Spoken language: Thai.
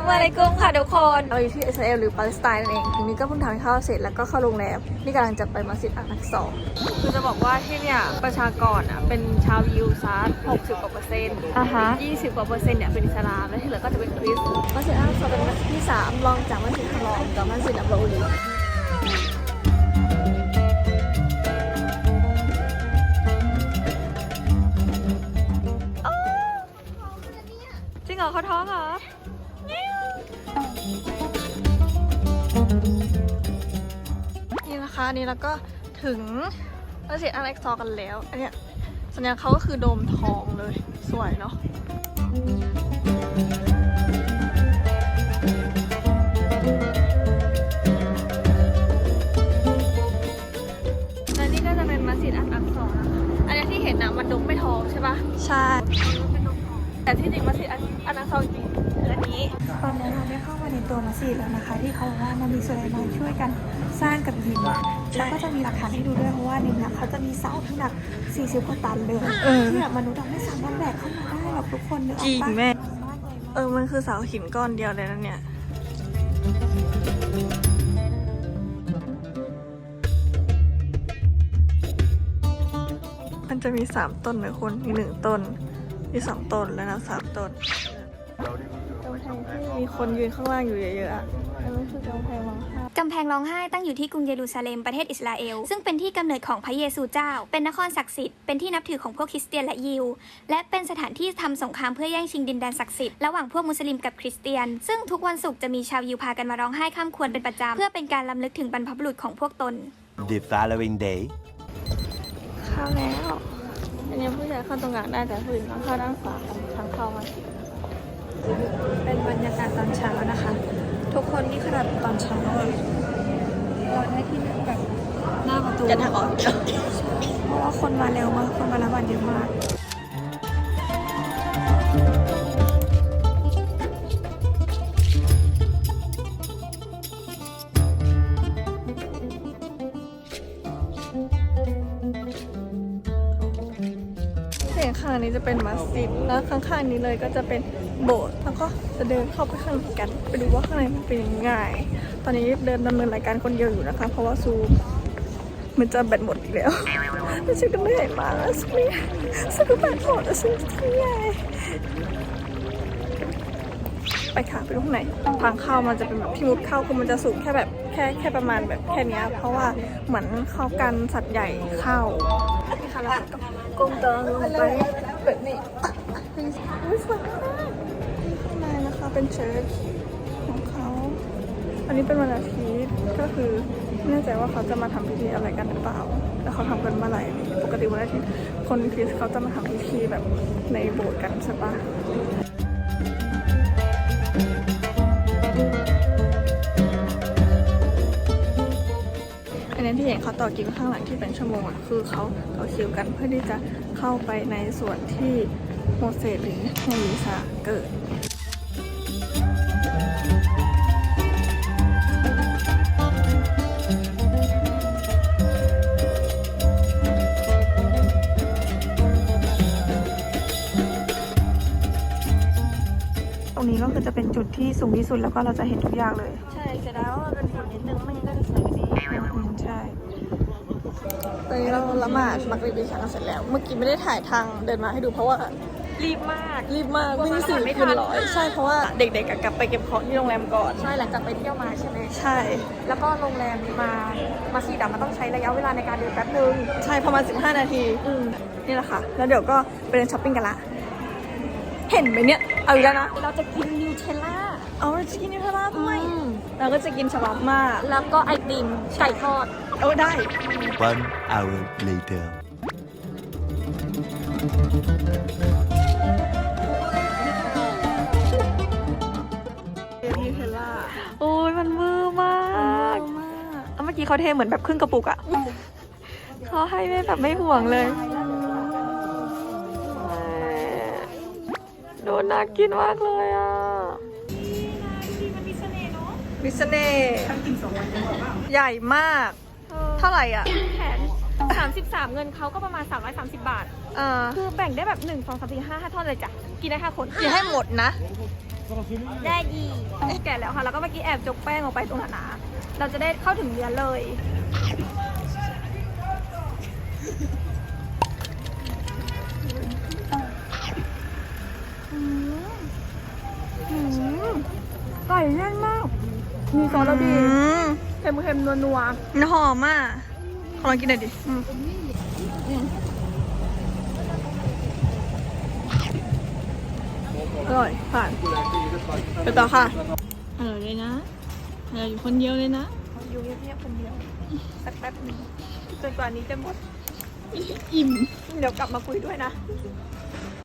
มอะลัยกุมค่ะทุกคนเราอยู่ที่อิสราเอลหรือปาเลสไตน์นั่นเองทีนี้ก็เพิ่งทานข้าวเสร็จแล้วก็เข้าโรงแรมนี่กำลังจะไปมัสยิดอัลนักซอคือจะบอกว่าที่เนี่ยประชากรอะเป็นชาวยิวซาร์60กว่าเปอร์เซ็นต์อ่าฮะ20กว่าเปอร์เซ็นต์เนี่ยเป็นอิสลามและที่เหลือก็จะเป็นคริสต์มัสยิดอัลนักซอเป็นมัสยิดที่สามรองจากมัสยิดฮารอมกับมัสยิดอับราอูลีจริงเหรอเขาท้องเหรอ นี่นะคะนี่แล้วก็ถึงมัสยิดอัลเอ็กซอกันแล้ว อันเนี้ยสัญญาเขาก็คือโดมทองเลย สวยเนาะ ตอนนี้เราได้เข้ามาในตัวมัสยิดแล้วนะคะ ที่เขาบอกว่ามันมีสุไลมานช่วยกันสร้างกับหินแล้วก็จะมีหลักฐานให้ดูด้วยเพราะว่าในนี้เขาจะมีเสาที่หนัก 40กว่าตันเลยเออที่แบบมนุษย์เราไม่สามารถแบกเข้ามาได้หรอกทุกคนนึกออกจริงปะแม่มากเลยเออมันคือเสาหินก้อนเดียวเลยนะเนี่ยมันจะมีสามต้นนะคุณมีหนึ่งต้น มีสองต้น แล้วนะสามต้นกำแพงที่ มีคนยืนข้างล่างอยู่เยอะๆอะอันนั้นคือกำแพงวังห้ากำแพงร้องไห้ตั้งอยู่ที่กรุงเยรูซาเล็มประเทศอิสราเอล ซึ่งเป็นที่กำเนิดของพระเยซูเจ้า เป็นนครศักดิ์สิทธิ์ เป็นที่นับถือของพวกคริสเตียนและยิว และเป็นสถานที่ทำสงครามเพื่อแย่งชิงดินแดนศักดิ์สิทธิ์ระหว่างพวกมุสลิมกับคริสเตียน ซึ่งทุกวันศุกร์จะมีชาวยิวพากันมาร้องไห้ข้ามควรเป็นประจำเพื่อเป็นการล้ำลึกถึงบรรพบุรุษของพวกตน The following day. เข้าแล้ว อันนี้ผู้ชายเข้าตรงกลางได้แต่ผู้หญิงต้องเข้าด้านขวาทางเข้ามา เป็นบรรยากาศตอนเช้านะคะ ทุกคนนี่ขนาดตอนเช้าอะเราได้ที่นั่งแบบหน้าประตูจะทางออกเดียวเพราะว่าคนมาเร็วมากคนมาละวันเยอะมาก เสียงข้างนี้จะเป็นมัสยิดแล้วข้างๆนี้เลยก็จะเป็นโบสถ์แล้วก็จะเดินเข้าไปข้างในกัน ไปดูว่าข้างในมันเป็นยังไงตอนนี้เดินดำเนินรายการคนเดียวอยู่นะคะ เพราะว่าซูมันจะแบตหมดอีกแล้วแล้วฉันก็เหนื่อยมาแล้วฉันไม่ฉันก็แบตหมดแล้วฉันจะทำยังไงไปค่ะไปดูข้างในทางเข้ามันจะเป็นแบบที่มุดเข้าคือมันจะสูงแค่แบบแค่แค่ประมาณแบบแค่นี้เพราะว่าเหมือนเขากันสัตว์ใหญ่เข้านี่ค่ะแล้วก็ ก้มตองลงไปแบบนี้อุ้ยสวยมากนี่ข้างในนะคะเป็นเชิร์ชของเขา อันนี้เป็นวันอาทิตย์ก็คือไม่แน่ใจว่าเขาจะมาทำพิธีอะไรกันหรือเปล่าแล้วเขาทำกันเมื่อไหร่ปกติวันอาทิตย์คนคริสต์เขาจะมาทำพิธีแบบในโบสถ์กันใช่ปะ อันนี้ที่เห็นเขาต่อคิวข้างหลังที่เป็นชั่วโมงอะคือเขาต่อคิวกันเพื่อที่จะเข้าไปในส่วนที่โมเสสหรือเฮลิซาเกิดตรงนี้ก็คือจะเป็นจุดที่สูงที่สุดแล้วก็เราจะเห็นทุกอย่างเลย ใช่จะได้ว่ามันเป็นฝุ่นนิดนึงไม่งั้น ใช่ตอนนี้เราละหมาดมักริบดิฉันเสร็จแล้ว เมื่อกี้ไม่ได้ถ่ายทางเดินมาให้ดูเพราะว่ารีบมากรีบมากวิ่งสี่ไม่ทัคืนนร้อยใช่เพราะว่าเด็กๆอะกลับไปเก็บของที่โรงแรมก่อนใช่หลังจากไปเที่ยวมาใช่ไหมใช่ แล้วก็โรงแรมมามาสีดำมันต้องใช้ระยะเวลาในการเดินแป๊บนึงใช่ประมาณ 15 นาทีอืมนี่แหละค่ะ แล้วเดี๋ยวก็ไปเดินช้อปปิ้งกันละเห็นไหมเนี่ยเอาอีกแล้วนะเราจะกินนิวเทลล่าเอาเราจะกินนิวเทลล่าด้วย เราก็จะกินชาบับมาแล้วก็ไอติมไก่ทอดเอาได้ One hour later. เดนิวเทลล่าโอ้ยมันมือมากเอาเมื่อกี้เขาเทเหมือนแบบครึ่งกระปุกอะเขาให้ไม่แบบไม่ห่วงเลยโดนน่ากินมากเลยอะ มิสเน่ใหญ่มาก เท่าไหร่อะ แขน33 เงินเขาก็ประมาณ 330 บาท เออคือแบ่งได้แบบ 1 2 3 4 5 5ท่อนเลยจ้ะ กินได้ 5 คน อย่าให้หมดนะ ได้ดีแก่แล้วค่ะ แล้วก็เมื่อกี้แอบจกแป้งออกไปตรงหนาๆเราจะได้เข้าถึงเนื้อเลย มีซอสแล้วดีเค็มๆนัวมันหอมอะขอลองกินหน่อยดิๆอร่อยผ่านไปต่อค่ะอร่อยเลยนะอร่อยอยู่คนเดียวเลยนะอยู่เงียบๆคนเดียวสักแป๊บหนึงจนกว่านี้จะหมดอิ่มเดี๋ยวกลับมาคุยด้วยนะโ